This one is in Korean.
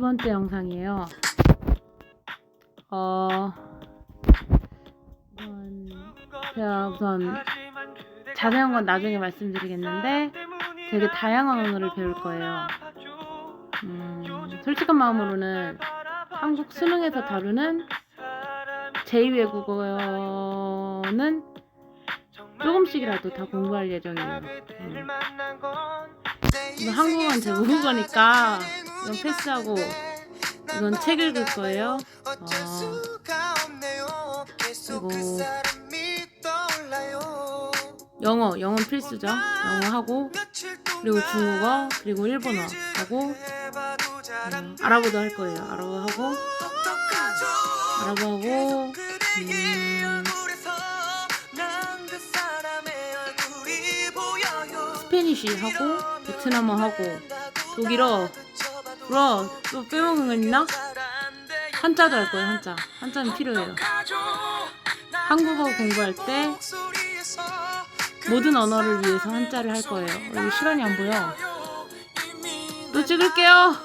두 번째 영상이에요. 어, 제가 우선 자세한 건 나중에 말씀드리겠는데 되게 다양한 언어를 배울 거예요. 음, 솔직한 마음으로는 한국 수능에서 다루는 제2외국어는 조금씩이라도 다 공부할 예정이에요. 음. 한국어는 제 모국어니까 이건 패스하고 이건 책 읽을 거예요. 어, 그리고 영어, 영어는 필수죠. 영어 하고 그리고 중국어 그리고 일본어 하고 음, 아랍어도 할 거예요. 아랍어 하고 아랍어 하고 음, 스페니쉬 하고 베트남어 하고 독일어 불어 또 빼먹은 거 있나? 한자도 할 거예요. 한자 한자는 필요해요. 한국어 공부할 때 모든 언어를 위해서 한자를 할 거예요. 어, 이거 시간이 안 보여. 또 찍을게요.